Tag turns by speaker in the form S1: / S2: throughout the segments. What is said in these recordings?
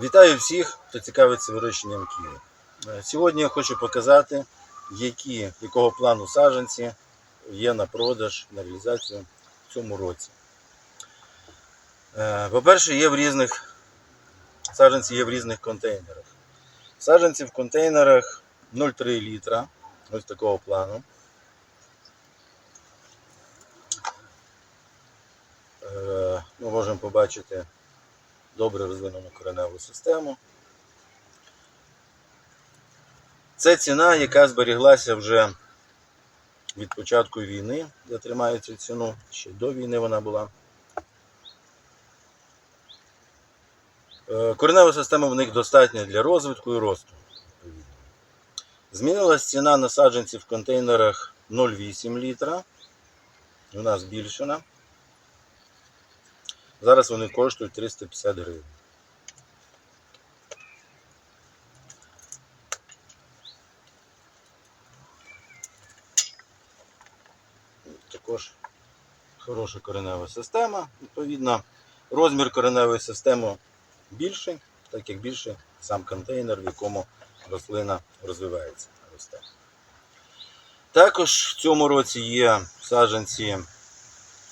S1: Вітаю всіх, хто цікавиться вирощенням ківі. Е, Сьогодні я хочу показати, які, якого плану саджанці є на продаж, на реалізацію в цьому році. Е, По-перше, є в різних саджанці є в різних контейнерах. Саджанці в контейнерах 0,3 літра, ось такого плану. Е, Ми можемо побачити добре розвинену кореневу систему. Це ціна, яка зберіглася вже від початку війни. Я тримаю ціну, ще до війни вона була. Е, Коренева система в них достатня для розвитку і росту. Змінилась ціна на саджанці в контейнерах 0,8 літра. Вона збільшена. Зараз вони коштують 350 гривень. Також хороша коренева система. Відповідно, розмір кореневої системи більший, так як більше сам контейнер, в якому рослина розвивається. росте. Також в цьому році є саджанці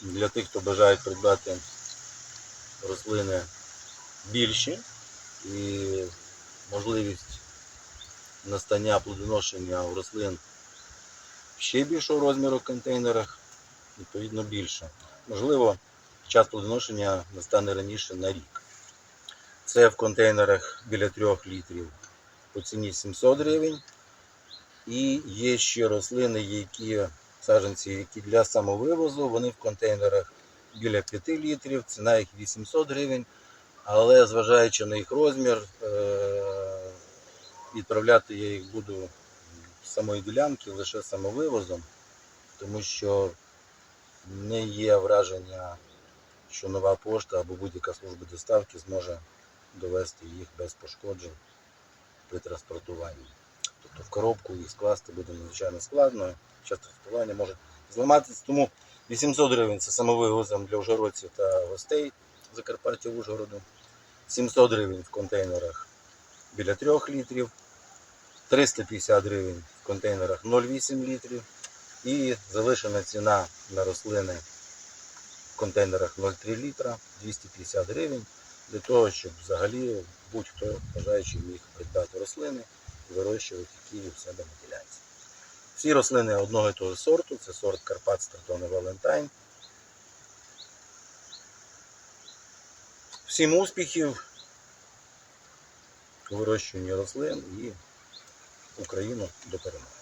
S1: для тих, хто бажає придбати рослини більші і можливість настання плодоношення у рослин ще більшого розміру в контейнерах, відповідно більше. Можливо, час плодоношення настане раніше на рік. Це в контейнерах біля 3 літрів по ціні 700 гривень. І є ще рослини, які саджанці, які для самовивозу, вони в контейнерах біля 5 літрів, ціна їх 800 гривень. Але зважаючи на їх розмір, е, відправляти я їх буду з самої ділянки лише самовивозом, тому що не є враження, що нова пошта або будь-яка служба доставки зможе довести їх без пошкоджень при транспортуванні. Тобто в коробку їх скласти буде надзвичайно складно, час транспортування може зламатися. Тому 800 гривень це самовивозом для ужгородців та гостей Закарпаття Ужгороду. 700 гривень в контейнерах біля 3 літрів. 350 гривень в контейнерах 0,8 літрів. І залишена ціна на рослини в контейнерах 0,3 літра 250 гривень для того, щоб взагалі будь-хто бажаючий міг придбати рослини і вирощувати Київ себе на ділянці. Всі рослини одного і того сорту, це сорт Карпат Стратони Валентайн. Всім успіхів у вирощуванні рослин і Україну до перемоги.